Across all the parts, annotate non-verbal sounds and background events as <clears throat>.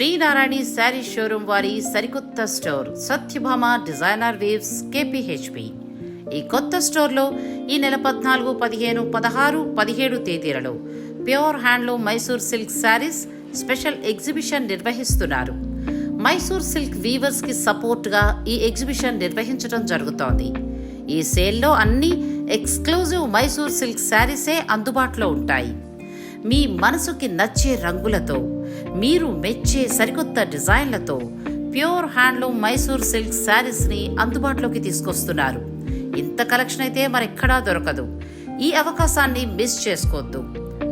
శ్రీనారాయణి sari showroom వారి సరికొత్త store Satyabhama designer weaves KPHB. ఈ కొత్త స్టోర్లో ఈ నెల పద్నాలుగు పదిహేను పదహారు పదిహేడు తేదీలలో pure handloom Mysore silk saris special exhibition నిర్వహిస్తున్నారు. మైసూర్ సిల్క్ వీవర్స్కి సపోర్ట్గా ఈ ఎగ్జిబిషన్ నిర్వహించడం జరుగుతోంది. ఈ సేల్లో అన్ని ఎక్స్క్లూజివ్ మైసూర్ సిల్క్ శారీసే అందుబాటులో ఉంటాయి. మీ మనసుకి నచ్చే రంగులతో మీరు మెచ్చే సరికొత్త డిజైన్లతో ప్యూర్ హ్యాండ్లూమ్ మైసూర్ సిల్క్ శారీస్ని అందుబాటులోకి తీసుకొస్తున్నారు. ఇంత కలెక్షన్ అయితే మరెక్కడా దొరకదు. ఈ అవకాశాన్ని మిస్ చేసుకోవద్దు.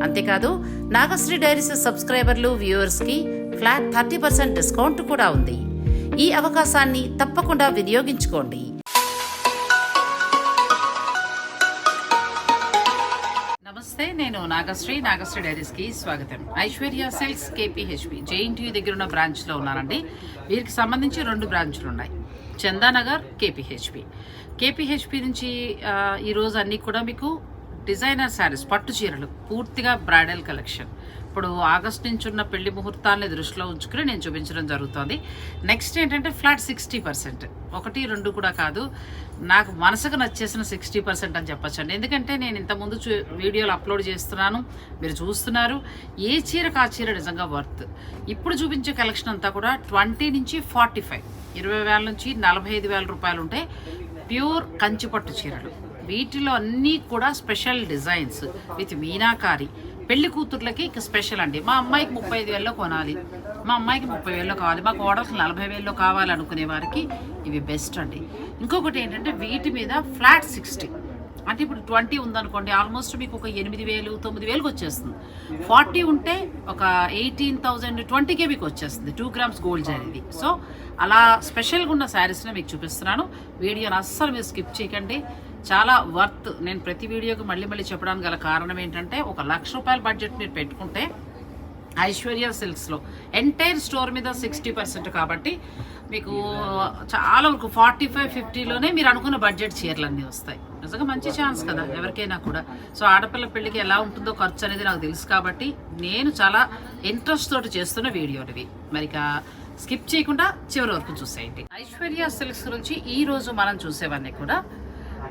అంతేకాదు నాగశ్రీ డైరీస్ సబ్స్క్రైబర్లు వ్యూవర్స్కి ఫ్లాట్ థర్టీ పర్సెంట్ డిస్కౌంట్ కూడా ఉంది. ఈ అవకాశాన్ని తప్పకుండా వినియోగించుకోండి. నమస్తే నేను నాగశ్రీ. నాగశ్రీ డైరీస్కి స్వాగతం. ఐశ్వర్య సెల్స్ కేపీహెచ్పి జేఎన్టీయూ దగ్గర ఉన్న బ్రాంచ్లో ఉన్నానండి. వీరికి సంబంధించి రెండు బ్రాంచ్లు ఉన్నాయి చందానగర్ కేపీహెచ్పి కేపీహెచ్పి నుంచి ఈరోజు అన్నీ కూడా మీకు డిజైనర్ శారీస్ పట్టు చీరలు పూర్తిగా బ్రైడల్ కలెక్షన్. ఇప్పుడు ఆగస్ట్ నుంచి ఉన్న పెళ్ళి ముహూర్తాన్ని దృష్టిలో ఉంచుకుని నేను చూపించడం జరుగుతుంది. నెక్స్ట్ ఏంటంటే ఫ్లాట్ సిక్స్టీ పర్సెంట్ ఒకటి రెండు కూడా కాదు. నాకు మనసుకు నచ్చేసిన సిక్స్టీ పర్సెంట్ అని చెప్పచ్చండి. ఎందుకంటే నేను ఇంతకుముందు చూ వీడియోలు అప్లోడ్ చేస్తున్నాను. మీరు చూస్తున్నారు. ఏ చీరకు ఆ చీర నిజంగా వర్త్ ఇప్పుడు చూపించే కలెక్షన్ అంతా కూడా ట్వంటీ నుంచి ఫార్టీ ఫైవ్ ఇరవై వేల నుంచి నలభై ఐదు వేల రూపాయలు ఉంటే ప్యూర్ కంచిపట్టు చీరలు. వీటిలో అన్నీ కూడా స్పెషల్ డిజైన్స్ విత్ మీనాకారి. పెళ్ళి కూతుర్లకి ఇక స్పెషల్ అండి. మా అమ్మాయికి ముప్పై ఐదు వేలలో కొనాలి. మా అమ్మాయికి ముప్పై వేల్లో కావాలి. మా కోడలికి నలభై వేల్లో కావాలనుకునే వారికి ఇవి బెస్ట్ అండి. ఇంకొకటి ఏంటంటే వీటి మీద ఫ్లాట్ సిక్స్టీ. అంటే ఇప్పుడు ట్వంటీ ఉందనుకోండి ఆల్మోస్ట్ మీకు ఒక ఎనిమిది వేలు తొమ్మిది వేలకు వచ్చేస్తుంది. ఫార్టీ ఉంటే ఒక ఎయిటీన్ థౌజండ్ ట్వంటీకే మీకు వచ్చేస్తుంది. టూ గ్రామ్స్ గోల్డ్ అనేది సో అలా స్పెషల్గా ఉన్న శారీస్ని మీకు చూపిస్తున్నాను. వీడియోని అస్సలు మీరు స్కిప్ చేయకండి. చాలా వర్త్. నేను ప్రతి వీడియోకి మళ్ళీ మళ్ళీ చెప్పడానికి గల కారణం ఏంటంటే ఒక లక్ష రూపాయల బడ్జెట్ మీరు పెట్టుకుంటే ఐశ్వర్య సిల్క్స్లో ఎంటైర్ స్టోర్ మీద సిక్స్టీ పర్సెంట్ కాబట్టి మీకు చాలా వరకు ఫార్టీ ఫైవ్ ఫిఫ్టీలోనే మీరు అనుకున్న బడ్జెట్ చీరలన్నీ వస్తాయి. నిజంగా మంచి ఛాన్స్ కదా ఎవరికైనా కూడా. సో ఆడపిల్ల పెళ్ళికి ఎలా ఉంటుందో ఖర్చు అనేది నాకు తెలుసు కాబట్టి నేను చాలా ఇంట్రెస్ట్ తోటి చేస్తున్న వీడియోనివి మరి స్కిప్ చేయకుండా చివరి వరకు చూసేయండి. ఐశ్వర్య సిల్క్స్ గురించి ఈ రోజు మనం చూసేవన్నీ కూడా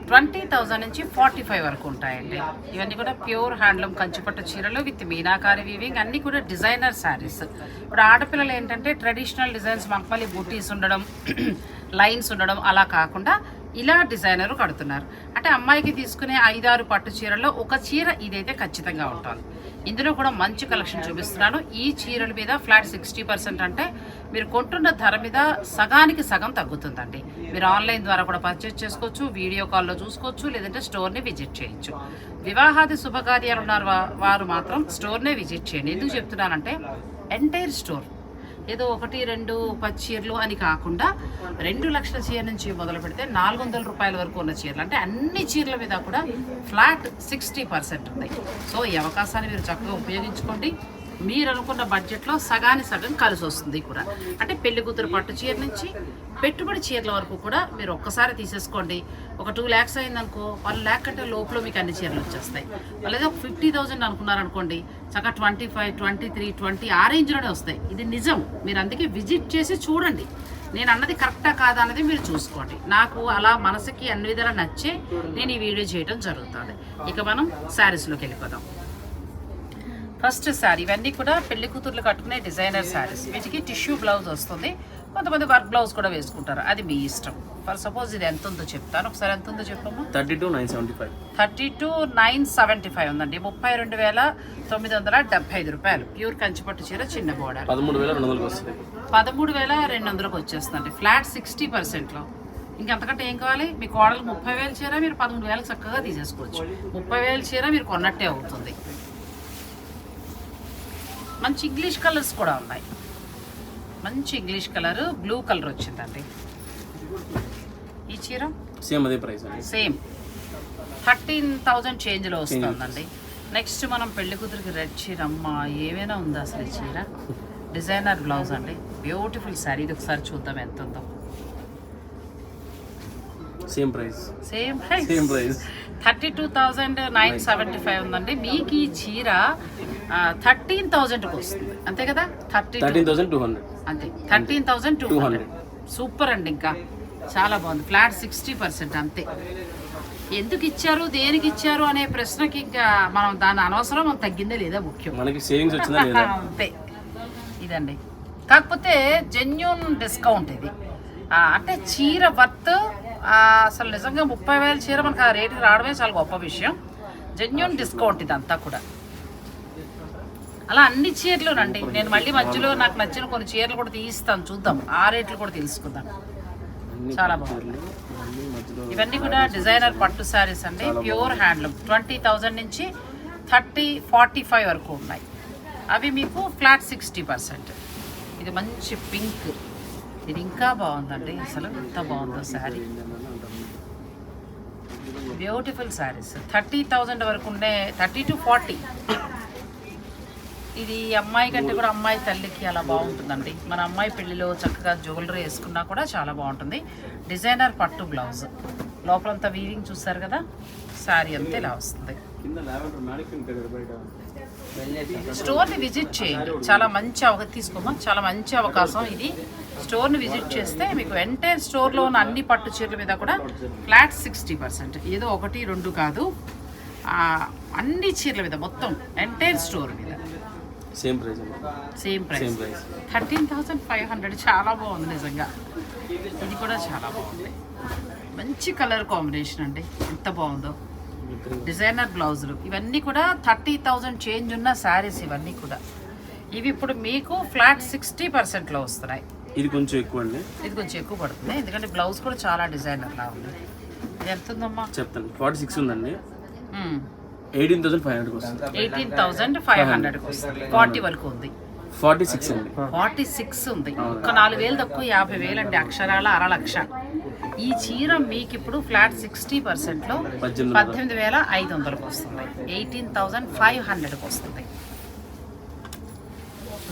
ట్వంటీ థౌజండ్ నుంచి ఫార్టీ ఫైవ్ వరకు ఉంటాయండి. ఇవన్నీ కూడా ప్యూర్ హ్యాండ్లూమ్ కంచిపట్టు చీరలు విత్ మీనాకారి వీవింగ్ అన్నీ కూడా డిజైనర్ శారీస్. ఇప్పుడు ఆడపిల్లలు ఏంటంటే ట్రెడిషనల్ డిజైన్స్ మంపలి బూటీస్ ఉండడం <clears throat> లైన్స్ ఉండడం అలా కాకుండా ఇలా డిజైనర్ కడుతున్నారు. అంటే అమ్మాయికి తీసుకునే ఐదారు పట్టు చీరల్లో ఒక చీర ఇదైతే ఖచ్చితంగా ఉంటుంది. ఇందులో కూడా మంచి కలెక్షన్ చూపిస్తున్నాను. ఈ చీరల మీద ఫ్లాట్ సిక్స్టీ పర్సెంట్ అంటే మీరు కొంటున్న ధర మీద సగానికి సగం తగ్గుతుందండి. మీరు ఆన్లైన్ ద్వారా కూడా పర్చేస్ చేసుకోవచ్చు వీడియో కాల్లో చూసుకోవచ్చు లేదంటే స్టోర్ని విజిట్ చేయొచ్చు. వివాహాది శుభకార్యాలు ఉన్నారు వారు మాత్రం స్టోర్నే విజిట్ చేయండి. ఎందుకు చెప్తున్నానంటే ఎంటైర్ స్టోర్ ఏదో ఒకటి రెండు పది చీరలు అని కాకుండా రెండు లక్షల చీర నుంచి మొదలు పెడితే నాలుగు వందల రూపాయల వరకు ఉన్న చీరలు. అంటే అన్ని చీరల మీద కూడా ఫ్లాట్ సిక్స్టీ పర్సెంట్ ఉంది సో ఈ అవకాశాన్ని మీరు చక్కగా ఉపయోగించుకోండి. మీరు అనుకున్న బడ్జెట్లో సగాని సగం కలిసి వస్తుంది కూడా. అంటే పెళ్ళి కూతురు పట్టు చీర నుంచి పెట్టుబడి చీరల వరకు కూడా మీరు ఒక్కసారి తీసేసుకోండి. ఒక టూ ల్యాక్స్ అయిందనుకో వన్ ల్యాక్ కంటే లోపల మీకు అన్ని చీరలు వచ్చేస్తాయి. లేదా ఒక ఫిఫ్టీ థౌజండ్ అనుకున్నారనుకోండి చక్కగా twenty five twenty three twenty ఆ రేంజ్లోనే వస్తాయి. ఇది నిజం. మీరు అందుకే విజిట్ చేసి చూడండి. నేను అన్నది కరెక్టా కాదా అన్నది మీరు చూసుకోండి. నాకు అలా మనసుకి అన్ని విధాలా నచ్చే నేను ఈ వీడియో చేయడం జరుగుతుంది. ఇక మనం శారీస్లోకి వెళ్ళిపోదాం. ఫస్ట్ శారీ ఇవన్నీ కూడా పెళ్ళి కూతుర్లు కట్టుకునే డిజైనర్ శారీస్. వీటికి టిష్యూ బ్లౌజ్ వస్తుంది. కొంతమంది వర్క్ బ్లౌజ్ కూడా వేసుకుంటారు. అది మీ ఇష్టం. ఫర్ సపోజ్ ఇది ఎంత ఉందో చెప్తాను. ఒకసారి ఎంత ఉందో చెప్పమ్మా. Thirty two nine seventy five. Thirty two nine seventy five ఉందండి. ముప్పై రెండు వేల తొమ్మిది వందల డెబ్బై ఐదు రూపాయలు. ప్యూర్ కంచిపట్టు చీర చిన్న బోర్డర్. పదమూడు వేల రెండు వందలకు వస్తుంది పదమూడు వేల రెండు వందలకు వచ్చేస్తుంది ఫ్లాట్ సిక్స్టీ పర్సెంట్లో. ఇంకంతకంటే ఏం కావాలి? మీ కోడలు ముప్పై వేల చీర మీరు పదమూడు వేలకు చక్కగా తీసేసుకోవచ్చు. ముప్పై వేల చీర మీరు కొన్నట్టే అవుతుంది. మంచి ఇంగ్లీష్ కలర్స్ కూడా ఉన్నాయి. మంచి ఇంగ్లీష్ కలర్ బ్లూ కలర్ వచ్చిందండి. ఈ చీర? సేమ్ అదే ప్రైస్ సేమ్ థర్టీన్ థౌజండ్ చేంజ్లో వస్తుందండి. నెక్స్ట్ మనం పెళ్ళి కూతురికి రెడ్ చీర అమ్మ ఏమైనా ఉందా అసలు ఈ చీర? డిజైనర్ బ్లౌజ్ అండి. బ్యూటిఫుల్ శారీ ఇది ఒకసారి చూద్దాం ఎంత ఉందో same price same price same price thirty two thousand nine seventy five ఉందండి. మీకు ఈ చీర థర్టీన్ థౌజండ్కి వస్తుంది. అంతే కదా? Thirty thirteen thousand two hundred. అంతే. Thirteen thousand two hundred. Super అండి ఇంకా. చాలా బాగుంది. ఫ్లాట్ సిక్స్టీ పర్సెంట్ అంతే. ఎందుకు ఇచ్చారు దేనికి ఇచ్చారు అనే ప్రశ్నకి ఇంకా మనం దాని అనవసరం మనం తగ్గిందే లేదా ముఖ్యం? మనకి సేవింగ్స్ వచ్చిందా లేదా? అంతే. ఇదండి. కాకపోతే జెన్యున్ డిస్కౌంట్ ఇది. అంటే చీర వర్త్ అసలు నిజంగా ముప్పై వేల చీర మనకు ఆ రేటుకి రావడమే చాలా గొప్ప విషయం. జెన్యున్ డిస్కౌంట్ ఇదంతా కూడా. అలా అన్ని చీరలు రండి. నేను మళ్ళీ మధ్యలో నాకు నచ్చిన కొన్ని చీరలు కూడా తీస్తాను చూద్దాం. ఆ రేట్లు కూడా తెలుసుకుందాం. చాలా మధ్యలో ఇవన్నీ కూడా డిజైనర్ పట్టు శారీస్ అండి. ప్యూర్ హ్యాండ్లూమ్ ట్వంటీ థౌజండ్ నుంచి థర్టీ ఫార్టీ ఫైవ్ వరకు ఉన్నాయి. అవి మీకు ఫ్లాట్ సిక్స్టీ పర్సెంట్ ఇది మంచి పింక్ ఇది ఇంకా బాగుందండి. అసలు ఎంత బాగుందో sari. Beautiful saris thirty thousand వరకు ఉండే థర్టీ టు ఫార్టీ. ఇది అమ్మాయి కంటే కూడా అమ్మాయి తల్లికి అలా బాగుంటుందండి. మన అమ్మాయి పెళ్ళిలో చక్కగా జ్యువెలరీ వేసుకున్నా కూడా చాలా బాగుంటుంది. డిజైనర్ పట్టు బ్లౌజ్. లోపలంతా వీవింగ్ చూస్తారు కదా? శారీ అంతా ఇలా వస్తుంది. స్టోర్ని విజిట్ చేయండి. చాలా మంచి అవకాశం తీసుకోమా చాలా మంచి అవకాశం ఇది. స్టోర్ని విజిట్ చేస్తే మీకు ఎంటైర్ స్టోర్లో ఉన్న అన్ని పట్టు చీరల మీద కూడా ఫ్లాట్ సిక్స్టీ పర్సెంట్. ఏదో ఒకటి రెండు కాదు. ఆ, అన్ని చీరల మీద మొత్తం ఎంటైర్ స్టోర్ మీద. Same price same same price. Price. Thirteen thousand five hundred చాలా బాగుంది నిజంగా. ఇది కూడా చాలా బాగుంది. మంచి కలర్ కాంబినేషన్ అండి. ఎంత బాగుందో. డిజైనర్ బ్లౌజులు. ఇవన్నీ కూడా థర్టీ థౌజండ్ చేంజ్ ఉన్న శారీస్ ఇవన్నీ కూడా. ఇవి ఇప్పుడు మీకు ఫ్లాట్ సిక్స్టీ పర్సెంట్లో వస్తున్నాయి. ఇది కొంచెం ఎక్కువ అండి. ఇది కొంచెం ఎక్కువ పడుతుంది. ఎందుకంటే బ్లౌజ్ కూడా చాలా డిజైనర్ లా ఉంది. ఇది ఎంత ఉందమ్మా చెప్తాను. ఫార్టీ సిక్స్ ఉందండి. ఎయిటీన్ థౌసండ్ ఫైవ్ హండ్రెడ్కి వస్తుంది. ఎయిటీన్ థౌజండ్ ఫైవ్ హండ్రెడ్కి వస్తుంది. ఫార్టీ వరకు ఉంది. ఫార్టీ సిక్స్ ఫార్టీ సిక్స్ ఉంది. ఒక నాలుగు వేలు తక్కువ యాభై వేలు అండి అక్షరాల అర లక్ష. ఈ చీర మీకు ఇప్పుడు ఫ్లాట్ సిక్స్టీ పర్సెంట్లో పద్దెనిమిది పద్దెనిమిది వేల ఐదు వందలకు వస్తుంది. ఎయిటీన్ థౌజండ్ ఫైవ్ హండ్రెడ్కి వస్తుంది.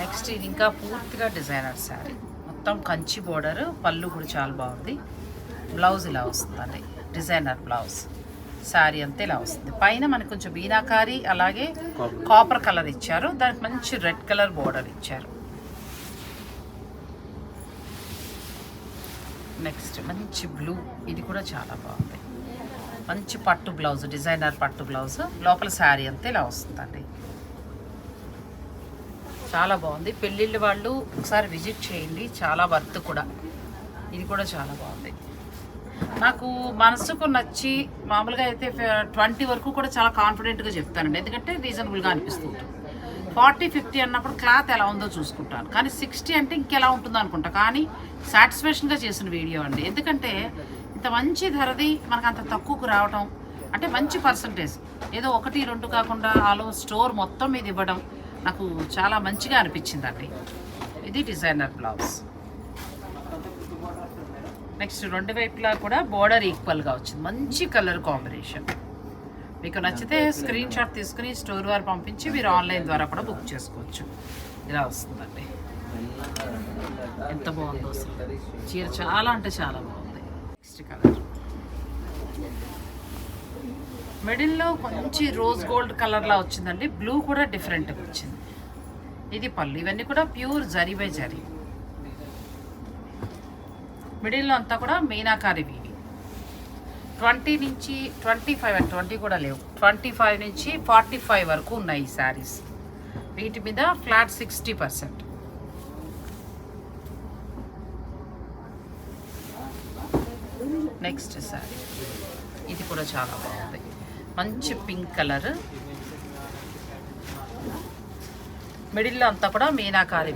నెక్స్ట్ ఇది ఇంకా పూర్తిగా డిజైనర్ శారీ. మొత్తం కంచి బోర్డర్ పళ్ళు కూడా చాలా బాగుంది. బ్లౌజ్ ఇలా వస్తుందండి డిజైనర్ బ్లౌజ్. శారీ అంతా ఇలా వస్తుంది. పైన మనకు కొంచెం మీనాకారి అలాగే. కాపర్ కలర్ ఇచ్చారు. దానికి మంచి రెడ్ కలర్ బోర్డర్ ఇచ్చారు. నెక్స్ట్ మంచి బ్లూ. ఇది కూడా చాలా బాగుంది. మంచి పట్టు బ్లౌజ్ డిజైనర్ పట్టు బ్లౌజ్. లోపల శారీ అంతా ఇలా వస్తుందండి. చాలా బాగుంది. పెళ్ళిళ్ళు వాళ్ళు ఒకసారి విజిట్ చేయండి. చాలా వర్త్ కూడా. ఇది కూడా చాలా బాగుంది. నాకు మనసుకు నచ్చి మామూలుగా అయితే ట్వంటీ వరకు కూడా చాలా కాన్ఫిడెంట్గా చెప్తానండి. ఎందుకంటే రీజనబుల్గా అనిపిస్తూ ఉంటుంది. ఫార్టీ ఫిఫ్టీ అన్నప్పుడు క్లాత్ ఎలా ఉందో చూసుకుంటాను. కానీ సిక్స్టీ అంటే ఇంకెలా ఉంటుందో అనుకుంటా. కానీ సాటిస్ఫాక్షన్గా చేసిన వీడియో అండి. ఎందుకంటే ఇంత మంచి ధరది మనకు అంత తక్కువకు రావటం అంటే మంచి పర్సంటేజ్. ఏదో ఒకటి రెండు కాకుండా ఆలో స్టోర్ మొత్తం మీద ఇవ్వడం నాకు చాలా మంచిగా అనిపించిందండి. ఇది డిజైనర్ బ్లౌజ్. నెక్స్ట్ రెండు వైపులా కూడా బోర్డర్ ఈక్వల్గా వచ్చింది. మంచి కలర్ కాంబినేషన్. మీకు నచ్చితే స్క్రీన్ షాట్ తీసుకుని స్టోర్ వారు పంపించి మీరు ఆన్లైన్ ద్వారా కూడా బుక్ చేసుకోవచ్చు. ఇలా వస్తుందండి. ఎంత బాగుందో అసలు. చీర చాలా అంటే చాలా బాగుంది. నెక్స్ట్ కలర్ మిడిల్లో కొంచెం రోజ్ గోల్డ్ కలర్లా వచ్చిందండి. బ్లూ కూడా డిఫరెంట్గా వచ్చింది. ఇది పళ్ళు. ఇవన్నీ కూడా ప్యూర్ జరీ బై జరీ. మిడిల్లో అంతా కూడా మీనాకారి వీవి ట్వంటీ నుంచి ట్వంటీ ఫైవ్ అండ్ ట్వంటీ కూడా లేవు. ట్వంటీ ఫైవ్ నుంచి ఫార్టీ ఫైవ్ వరకు ఉన్నాయి ఈ శారీస్. వీటి మీద flat sixty percent. Next sari. ఇది కూడా చాలా బాగుంది. మంచి పింక్ కలర్. మిడిల్లో అంతా కూడా మీనాకారి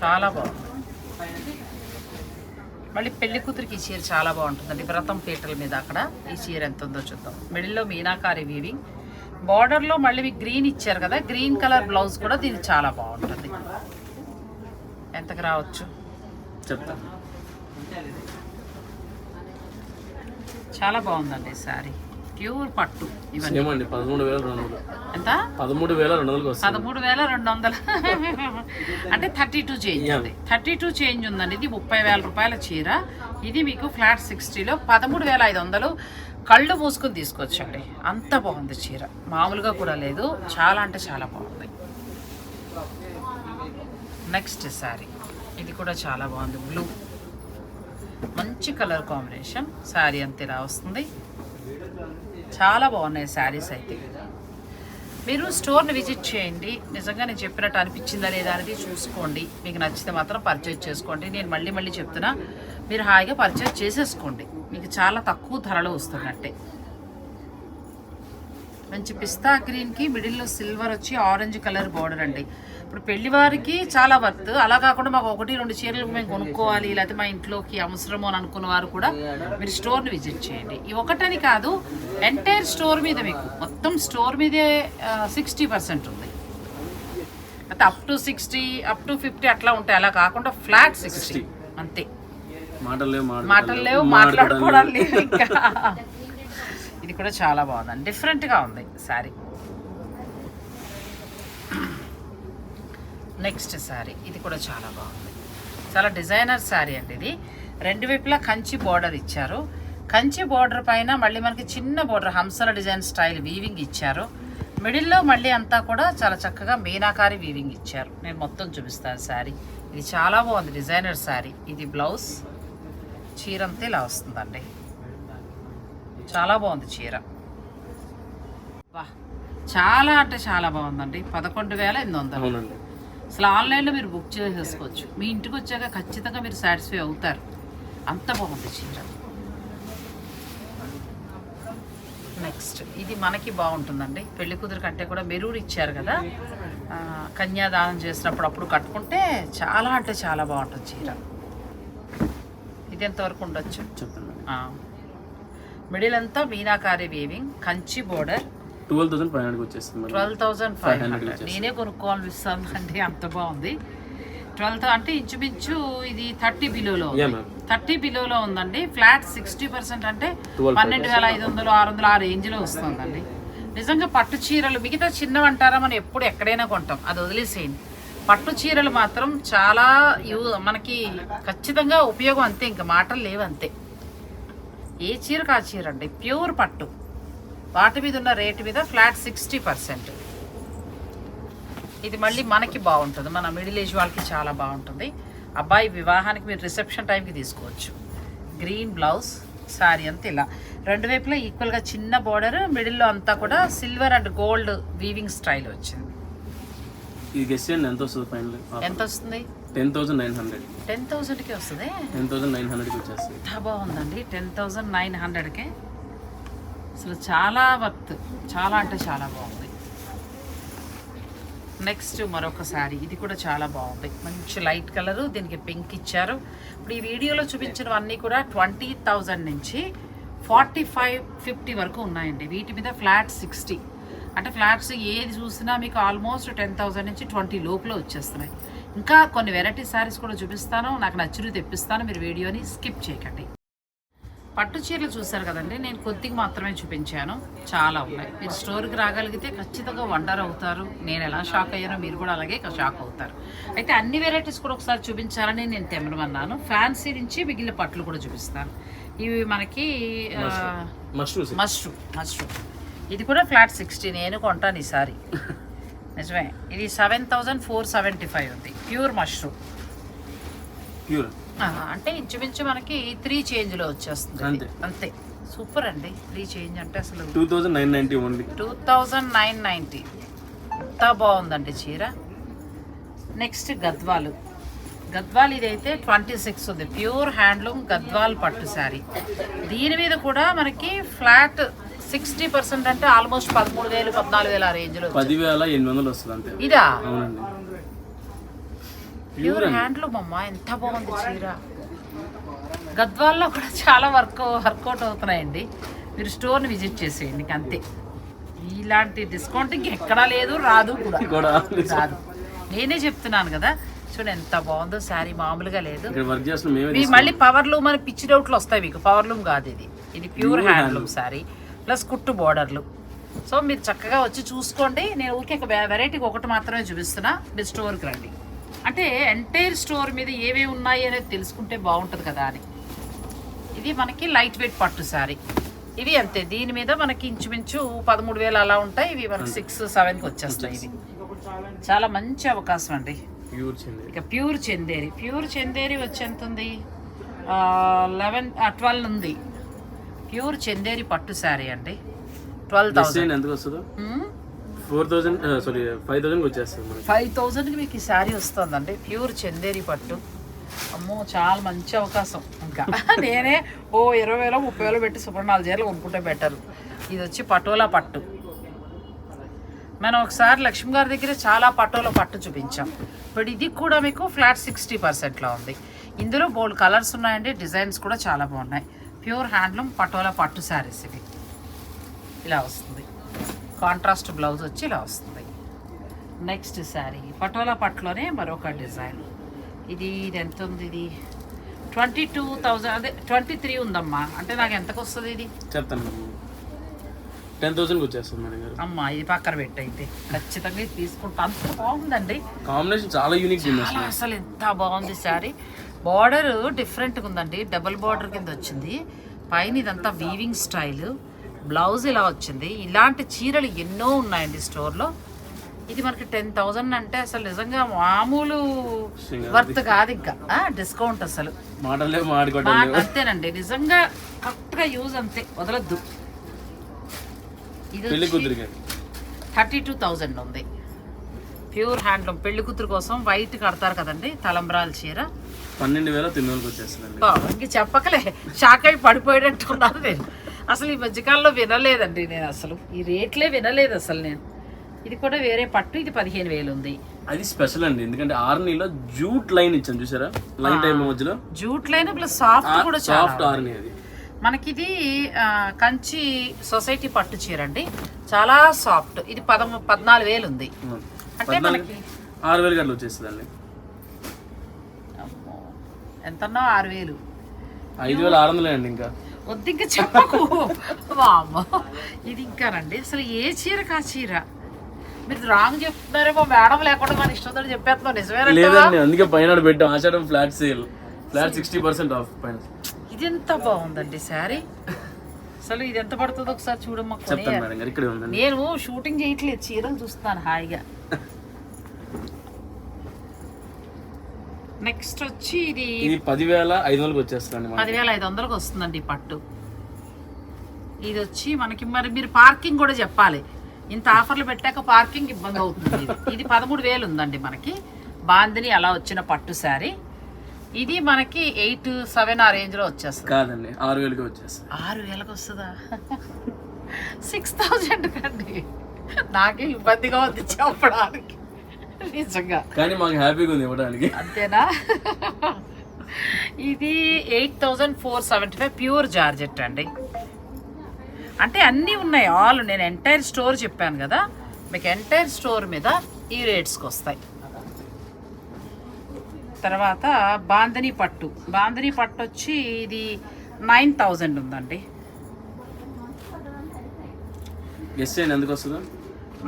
చాలా బాగుంది. మళ్ళీ పెళ్ళి కూతురికి ఈ చీర చాలా బాగుంటుందండి. వ్రతం పీటల మీద అక్కడ ఈ చీర ఎంత ఉందో చూద్దాం. మిడిల్లో మీనాకారి వీవింగ్ బార్డర్లో మళ్ళీ మీకు గ్రీన్ ఇచ్చారు కదా గ్రీన్ కలర్ బ్లౌజ్ కూడా దీనికి చాలా బాగుంటుంది. ఎంతకు రావచ్చు? చెప్తాను చాలా బాగుందండి శారీ ప్యూర్ పట్టు ఇవన్నీ. పదమూడు వేల రెండు వందలు. ఎంత? పదమూడు వేల రెండు వస్తుంది. పదమూడు వేల రెండు వందలు. అంటే థర్టీ టూ చేంజ్ ఉంది. థర్టీ టూ చేంజ్ ఉందండి. ఇది ముప్పై వేల రూపాయల చీర. ఇది మీకు ఫ్లాట్ సిక్స్టీలో పదమూడు వేల ఐదు వందలు కళ్ళు మూసుకొని తీసుకొచ్చండి. అంత బాగుంది చీర. మామూలుగా కూడా లేదు. చాలా అంటే చాలా బాగుంది. నెక్స్ట్ శారీ ఇది కూడా చాలా బాగుంది. బ్లూ మంచి కలర్ కాంబినేషన్ శారీ అంత ఇలా వస్తుంది. చాలా బాగున్నాయి శారీస్ అయితే. మీరు స్టోర్ని విజిట్ చేయండి. నిజంగా నేను చెప్పినట్టు అనిపించిందా లేదా అనేది చూసుకోండి. మీకు నచ్చితే మాత్రం పర్చేజ్ చేసుకోండి. నేను మళ్ళీ మళ్ళీ చెప్తున్నా మీరు హాయిగా పర్చేజ్ చేసేసుకోండి. మీకు చాలా తక్కువ ధరలో వస్తున్నట్టే. మంచి పిస్తా గ్రీన్కి మిడిల్లో సిల్వర్ వచ్చి ఆరెంజ్ కలర్ బార్డర్ అండి. ఇప్పుడు పెళ్ళి వారికి చాలా వర్త్ అలా కాకుండా మాకు ఒకటి రెండు చీరలు మేము కొనుక్కోవాలి లేకపోతే మా ఇంట్లోకి అవసరము అని అనుకున్న వారు కూడా మీరు స్టోర్ని విజిట్ చేయండి. ఈ ఒకటని కాదు ఎంటైర్ స్టోర్ మీద మీకు. మొత్తం స్టోర్ మీదే సిక్స్టీ పర్సెంట్ ఉంది. అయితే up to sixty up to fifty అట్లా ఉంటాయి. అలా కాకుండా ఫ్లాట్ సిక్స్టీ అంతే. మాటలు లేవు మాటలు లేవు మాట్లాడుకోవడం లేవు. ఇంకా. ఇది కూడా చాలా బాగుందండి డిఫరెంట్గా ఉంది శారీ. నెక్స్ట్ శారీ. ఇది కూడా చాలా బాగుంది. చాలా డిజైనర్ శారీ అండి ఇది. రెండు వైపులా కంచి బార్డర్ ఇచ్చారు. కంచి బార్డర్ పైన మళ్ళీ మనకి చిన్న బార్డర్ హంసల డిజైన్ స్టైల్ వీవింగ్ ఇచ్చారు. మిడిల్లో మళ్ళీ అంతా కూడా చాలా చక్కగా మీనాకారి వీవింగ్ ఇచ్చారు. నేను మొత్తం చూపిస్తాను శారీ. ఇది చాలా బాగుంది డిజైనర్ శారీ. ఇది బ్లౌజ్. చీరంతా ఇలా వస్తుందండి. చాలా బాగుంది చీర. వా చాలా అంటే చాలా బాగుందండి. పదకొండు వేల ఎనిమిది వందలు. అసలు ఆన్లైన్లో మీరు బుక్ చేసేసుకోవచ్చు. మీ ఇంటికి వచ్చాక ఖచ్చితంగా మీరు సాటిస్ఫై అవుతారు. అంత బాగుంది చీర. నెక్స్ట్ ఇది మనకి బాగుంటుందండి. పెళ్ళి కూతురు కంటే కూడా మెరూన్ ఇచ్చారు కదా. కన్యాదానం చేసినప్పుడు అప్పుడు కట్టుకుంటే చాలా అంటే చాలా బాగుంటుంది చీర. ఇది ఎంతవరకు ఉండొచ్చు? చెప్పండి. మిడిల్ అంతా meenakari weaving Kanchi border twelve thousand five హండ్రెడ్కి వచ్చేస్తుంది ట్వెల్వ్ థౌజండ్ ఫైవ్ 500 హండ్రెడ్. నేనే కొనుక్కోవాలనిపిస్తుంది అండి అంత బాగుంది. ట్వెల్వ్ అంటే ఇంచుమించు ఇది థర్టీ బిలోలో. థర్టీ బిలోలో ఉందండి. ఫ్లాట్ సిక్స్టీ పర్సెంట్ అంటే 12 పన్నెండు వేల ఐదు వందలు ఆరు వందలు ఆ రేంజ్లో వస్తుందండి. నిజంగా పట్టు చీరలు మిగతా చిన్నవి అంటారా మనం ఎప్పుడు ఎక్కడైనా కొంటాం. అది వదిలేసేయండి. పట్టు చీరలు మాత్రం చాలా యూ మనకి ఖచ్చితంగా ఉపయోగం అంతే ఇంకా మాటలు లేవు అంతే ఏ చీరకు ఆ చీర అండి ప్యూర్ పట్టు. వాటి మీద ఉన్న రేటు మీద ఫ్లాట్ సిక్స్టీ పర్సెంట్. ఇది మళ్ళీ మనకి బాగుంటుంది మన మిడిల్ ఏజ్ వాళ్ళకి చాలా బాగుంటుంది. అబ్బాయి వివాహానికి మీరు రిసెప్షన్ టైంకి తీసుకోవచ్చు. గ్రీన్ బ్లౌజ్ శారీ అంతా ఇలా. రెండు వైపులా ఈక్వల్గా చిన్న బార్డర్ మిడిల్లో అంతా కూడా silver and gold weaving style వచ్చింది. ఎంత వస్తుంది ఫైనల్ ఎంత వస్తుంది? Ten thousand nine hundred. Ten థౌసండ్కి వస్తుంది? టెన్ థౌసండ్ నైన్ హండ్రెడ్కి వచ్చేస్తుంది. ఎంత బాగుందండి టెన్ థౌజండ్ నైన్ హండ్రెడ్కే. అసలు చాలా వర్త్ చాలా అంటే చాలా బాగుంది. నెక్స్ట్ మరొక శారీ ఇది కూడా చాలా బాగుంది. మంచి లైట్ కలరు దీనికి పింక్ ఇచ్చారు. ఇప్పుడు ఈ వీడియోలో చూపించినవన్నీ కూడా ట్వంటీ థౌజండ్ నుంచి ఫార్టీ ఫైవ్ ఫిఫ్టీ వరకు ఉన్నాయండి. వీటి మీద ఫ్లాట్ సిక్స్టీ. అంటే ఫ్లాట్స్ ఏది చూసినా మీకు ఆల్మోస్ట్ టెన్ థౌజండ్ నుంచి ట్వంటీ లోపల వచ్చేస్తున్నాయి. ఇంకా కొన్ని వెరైటీ శారీస్ కూడా చూపిస్తాను. నాకు నచ్చినవి తెప్పిస్తాను. మీరు వీడియోని స్కిప్ చేయకండి. పట్టు చీరలు చూసారు కదండి. నేను కొద్దిగా మాత్రమే చూపించాను. చాలా ఉన్నాయి. మీరు స్టోర్కి రాగలిగితే ఖచ్చితంగా వండర్ అవుతారు. నేను ఎలా షాక్ అయ్యానో మీరు కూడా అలాగే షాక్ అవుతారు. అయితే అన్ని వెరైటీస్ కూడా ఒకసారి చూపించాలని నేను తెమ్మనమన్నాను. ఫ్యాన్సీ నుంచి మిగిలిన పట్లు కూడా చూపిస్తాను. ఇవి మనకి మష్రూమ్స్ మష్రూమ్ మష్రూమ్ ఇది కూడా ఫ్లాట్ సిక్స్టీ నేను కొంటాను ఈసారి <laughs> నిజమే. ఇది seven thousand four seventy five ఉంది. Pure mushroom. ప్యూర్. అంటే ఇంచుమించు మనకి త్రీ చేంజ్లో వచ్చేస్తుంది. అంతే. అంతే. సూపర్ అండి. త్రీ చేంజ్ అంటే అసలు two thousand nine ninety only. Two thousand nine ninety ఎంత బాగుందండి చీర. నెక్స్ట్ గద్వాలు. గద్వాల్ ఇదైతే ట్వంటీ సిక్స్ ఉంది. ప్యూర్ హ్యాండ్లూమ్ గద్వాల్ పట్టు శారీ. దీని మీద కూడా మనకి ఫ్లాట్ సిక్స్టీ పర్సెంట్ అంటే ఆల్మోస్ట్ పదమూడు వేలు పద్నాలుగు వేల ఆ రేంజ్లో పదివేల ఎనిమిది వందలు వస్తుంది అంతే. ఇదా? అవునండి. ప్యూర్ హ్యాండ్లూమ్ అమ్మా ఎంత బాగుంది చీర. గద్వాల్లో కూడా చాలా వర్క్ వర్కౌట్ అవుతున్నాయండి. మీరు స్టోర్ని విజిట్ చేసేయండి అంతే ఇలాంటి డిస్కౌంట్ ఇంకెక్కడా లేదు రాదు కూడా. రాదు. నేనే చెప్తున్నాను కదా చూడండి ఎంత బాగుందో శారీ మామూలుగా లేదు. మళ్ళీ పవర్ లూమ్ అని పిచ్చి డౌట్లు వస్తాయి మీకు. పవర్ లూమ్ కాదు ఇది. ఇది ప్యూర్ హ్యాండ్లూమ్. శారీ. ప్లస్ కుట్టు బోర్డర్లు. సో మీరు చక్కగా వచ్చి చూసుకోండి. నేను ఊరికే ఒక వెరైటీకి ఒకటి మాత్రమే చూపిస్తున్నా. మీరు స్టోర్కి రండి. అంటే ఎంటైర్ స్టోర్ మీద ఏమేమి ఉన్నాయి అనేది తెలుసుకుంటే బాగుంటుంది కదా అని. ఇది మనకి లైట్ వెయిట్ పట్టు శారీ ఇవి అంతే. దీని మీద మనకి ఇంచుమించు పదమూడు వేలు అలా ఉంటాయి. ఇవి మనకి సిక్స్ సెవెన్కి వచ్చేస్తాయి ఇవి. చాలా మంచి అవకాశం అండి. ఇక ప్యూర్ చందేరి. ప్యూర్ చందేరి వచ్చి ఎంత ఉంది లెవెన్ ట్వెల్వ్ ఉంది. ప్యూర్ చందేరి పట్టు శారీ అండి. Twelve thousand. వస్తుందో? ఫోర్ థౌసండ్ సారీ ఫైవ్ థౌసండ్కి వచ్చేస్తుంది ఫైవ్ థౌజండ్కి మీకు ఈ శారీ వస్తుందండి. ప్యూర్ చందేరి పట్టు. అమ్మో చాలా మంచి అవకాశం ఇంకా. <laughs> నేనే ఓ ఇరవై వేలో ముప్పై వేలో పెట్టి సుబ్ర నాలుగు చీరలు కొనుక్కుంటే బెటర్ ఇది వచ్చి పటోలా పట్టు. మనం ఒకసారి లక్ష్మి గారి దగ్గర చాలా పటోలా పట్టు చూపించాం. ఇప్పుడు ఇది కూడా మీకు ఫ్లాట్ సిక్స్టీ పర్సెంట్లో ఉంది. ఇందులో బోల్డ్ కలర్స్ ఉన్నాయండి డిజైన్స్ కూడా చాలా బాగున్నాయి. ప్యూర్ హ్యాండ్లూమ్ పటోలా పట్టు శారీస్ ఇవి. ఇలా వస్తుంది. కాంట్రాస్ట్ బ్లౌజ్ వచ్చి ఇలా వస్తుంది. నెక్స్ట్ శారీ. పటోలా పట్టులోనే మరొక డిజైన్. ఇది ఇది ఎంత ఉంది ఇది? ట్వంటీ టూ థౌజండ్ అదే ట్వంటీ త్రీ ఉందమ్మా. అంటే నాకు ఎంతకు వస్తుంది ఇది? చెప్తాను. టెన్ థౌసండ్కి వచ్చేస్తుంది మేడం. గారు అమ్మా ఇది పక్కన పెట్టయితే ఖచ్చితంగా ఇది తీసుకుంటా. అంత బాగుందండి. కాంబినేషన్ చాలా యూనిక్ అసలు ఎంత బాగుంది శారీ. బార్డర్ డిఫరెంట్గా ఉందండి. డబుల్ బార్డర్ కింద వచ్చింది. పైన ఇదంతా వీవింగ్ స్టైల్ బ్లౌజ్ ఇలా వచ్చింది. ఇలాంటి చీరలు ఎన్నో ఉన్నాయండి స్టోర్లో ఇది మనకి టెన్ థౌజండ్ అంటే అసలు నిజంగా మామూలు వర్త్ కాదు ఇంకా. డిస్కౌంట్ అసలు. అంతేనండి. నిజంగా కరెక్ట్గా యూజ్ అంతే. వదలద్దు. ఇది థర్టీ టూ థౌజండ్ ఉంది. ప్యూర్ హ్యాండ్లూమ్ పెళ్ళి కూతురు కోసం వైట్ కడతారు కదండి తలంబ్రాల చీర. పన్నెండు వేల తొమ్మిది వందలకి వచ్చేస్తుందండి. బా, ఇంక చెప్పకలే. షాక్ అయి పడిపోయేటట్టున్నాను నేను. అసలు ఈ మధ్యకాలంలో వినలేదండి నేను అసలు. ఈ రేట్లే వినలేదు అసలు నేను. ఇది కూడా వేరే పట్టు ఇది పదిహేను వేలు ఉంది. అది స్పెషల్ అండి. ఎందుకంటే ఆర్నీలో జూట్ లైన్ ఇచ్చాను చూసారా? లైన్ టైప్ మధ్యలో. జూట్ లైన్ ప్లస్ సాఫ్ట్ కూడా సాఫ్ట్ ఆర్నీ అది. మనకిది కంచి సొసైటీ పట్టు చీర అండి చాలా సాఫ్ట్. ఇది పదము పద్నాలుగు వేలు ఉంది. అంటే మనకి ఆరు వేలు గట్ల వచ్చేస్తుందండి. ఎంతన్నా? ఆరు వేలు. ఐదు వేల ఆరు వందలే అండి ఇంకా. వద్దు ఇంకా చెప్పకు. వామ్మో. ఇది ఇంకానండి. అసలు ఏ చీరకు ఆ చీర? మీరు రాంగ్ చెప్తున్నారేమో మేడం లేకుండా మన ఇష్టంతో చెప్పేస్తున్నాం నిజమేనంటే లేదండి అందుకే పైన పెట్టాం. Ashadham flat sale flat sixty percent off పైన. ఇది ఎంత బాగుందండి శారీ? అసలు ఇది ఎంత పడుతుందో ఒకసారి చూడమ్మా నేను షూటింగ్ చేయట్లేదు చీరలు చూస్తాను హాయిగా. నెక్స్ట్ వచ్చి ఇది ఇది పదివేల ఐదు వందలకి వచ్చేస్తుందండి మనకి. పదివేల ఐదు వందలకు వస్తుందండి పట్టు. ఇది వచ్చి మనకి మరి మీరు పార్కింగ్ కూడా చెప్పాలి. ఇంత ఆఫర్లు పెట్టాక పార్కింగ్ ఇబ్బంది అవుతుంది ఇది. పదమూడు వేలు ఉందండి మనకి. బాందిని అలా వచ్చిన పట్టు శారీ. ఇది మనకి ఎయిట్ సెవెన్ ఆ రేంజ్లో వచ్చేస్తుంది. కాదండి ఆరు వేలకి వచ్చేస్తుంది. ఆరు వేలకు వస్తుందా సిక్స్ థౌజండ్ కండి. నాకే ఇబ్బందిగా ఉంది చెప్పడానికి. నిజంగా. కానీ మాకు హ్యాపీగా ఉంది ఇవ్వడానికి. అంతేనా? ఇది eight thousand four seventy five pure georgette అండి. అంటే అన్నీ ఉన్నాయి. ఆల్ నేను ఎంటైర్ స్టోర్ చెప్పాను కదా. మీకు ఎంటైర్ స్టోర్ మీద ఈ రేట్స్కి వస్తాయి. తర్వాత బాందని పట్టు. బాందని పట్టు వచ్చి ఇది నైన్ థౌజండ్ ఉందండి.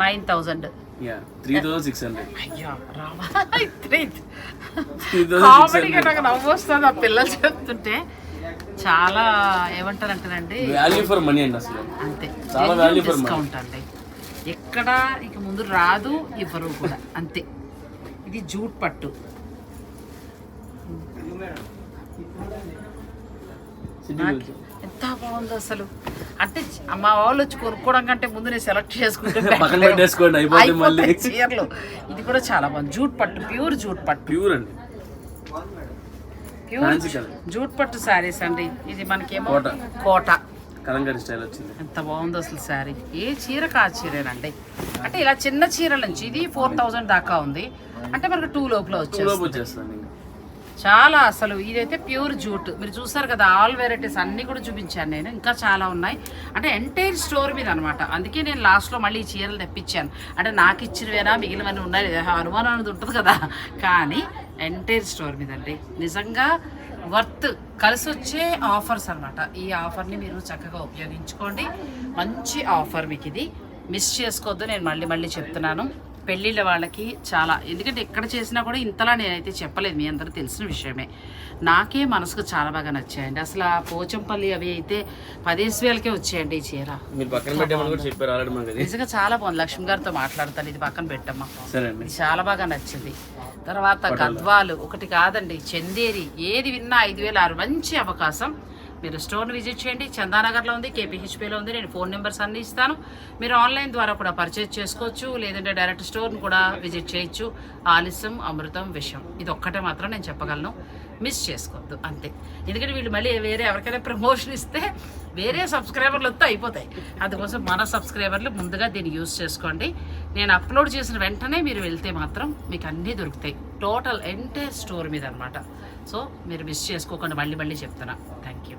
Nine thousand three thousand six hundred అయ్యో రామా కామెడీగా నాకు నవ్వు వస్తుంది ఆ పిల్లలు చెప్తుంటే. చాలా ఏమంటారంటారండి వాల్యూ ఫర్ మనీ అండి అసలు. అంతే. చాలా value for money. డిస్కౌంట్ అండి. ఎక్కడ ఇక ముందు రాదు ఇవ్వరు కూడా. అంతే. ఇది జూట్ పట్టు. సిటీ ఎంత బాగుంది అసలు. అంటే మా వాళ్ళు వచ్చి కొనుక్కోవడం కంటే ముందు నేను సెలెక్ట్ చేసుకుంటే <laughs> చీరలు. ఇది కూడా చాలా బాగుంది. జూట్ పట్టు ప్యూర్ జూట్ పట్టు. ప్యూర్ అండి. ప్యూర్ జూట్ పట్టు శారీస్ అండి. ఇది మనకేమో కోట. కోట. కలంకారీ స్టైల్ వచ్చింది. ఎంత బాగుందో అసలు శారీ. ఏ చీరకు ఆ చీరేనండి. అంటే ఇలా చిన్న చీరల నుంచి ఇది ఫోర్ థౌజండ్ దాకా ఉంది. అంటే మనకు టూ లోపల వచ్చేస్తుంది. చాలా అసలు ఇదైతే ప్యూర్ జూట్. మీరు చూసారు కదా ఆల్ వెరైటీస్ అన్నీ కూడా చూపించాను నేను. ఇంకా చాలా ఉన్నాయి. అంటే ఎంటైర్ స్టోర్ మీద అనమాట అందుకే నేను లాస్ట్లో మళ్ళీ ఈ చీరలు తెప్పించాను. అంటే నాకు ఇచ్చినవేనా మిగిలినవన్నీ ఉన్నాయి. అనుమానం అనేది ఉంటుంది కదా. కానీ ఎంటైర్ స్టోర్ మీద అండి. నిజంగా వర్త్ కలిసి వచ్చే ఆఫర్స్ అన్నమాట. ఈ ఆఫర్ని మీరు చక్కగా ఉపయోగించుకోండి. మంచి ఆఫర్ మీకు ఇది. మిస్ చేసుకోవద్దు. నేను మళ్ళీ మళ్ళీ చెప్తున్నాను. పెళ్ళిళ్ళ వాళ్ళకి చాలా. ఎందుకంటే ఎక్కడ చేసినా కూడా ఇంతలా నేనైతే చెప్పలేదు మీ అందరూ తెలిసిన విషయమే. నాకే మనసుకు చాలా బాగా నచ్చాయండి. అసలు ఆ పోచంపల్లి అవి అయితే పదేసి వేలకే వచ్చాయండి ఈ చీర. నిజంగా చాలా బాగుంది. లక్ష్మి గారితో మాట్లాడతాను. ఇది పక్కన పెట్టమ్మా. చాలా బాగా నచ్చింది. తర్వాత గద్వాలు. ఒకటి కాదండి చందేరి. ఏది విన్నా ఐదు వేలు. ఆరు మంచి అవకాశం. మీరు స్టోర్ని విజిట్ చేయండి. చందానగర్లో ఉంది కేపీహెచ్పిలో ఉంది. నేను ఫోన్ నెంబర్స్ అన్ని ఇస్తాను. మీరు ఆన్లైన్ ద్వారా కూడా పర్చేజ్ చేసుకోవచ్చు. లేదంటే డైరెక్ట్ స్టోర్ని కూడా విజిట్ చేయొచ్చు. ఆలస్యం అమృతం విషయం ఇది ఒక్కటే మాత్రం నేను చెప్పగలను. మిస్ చేసుకోవద్దు. అంతే. ఎందుకంటే వీళ్ళు మళ్ళీ వేరే ఎవరికైనా ప్రమోషన్ ఇస్తే వేరే సబ్స్క్రైబర్లు వస్తే అయిపోతాయి. అందుకోసం మన సబ్స్క్రైబర్లు ముందుగా దీన్ని యూజ్ చేసుకోండి. నేను అప్లోడ్ చేసిన వెంటనే మీరు వెళ్తే మాత్రం మీకు అన్నీ దొరుకుతాయి. టోటల్ ఎంటైర్ స్టోర్ మీద అనమాట సో మీరు మిస్ చేసుకోకుండా మళ్ళీ మళ్ళీ చెప్తున్నా. Thank you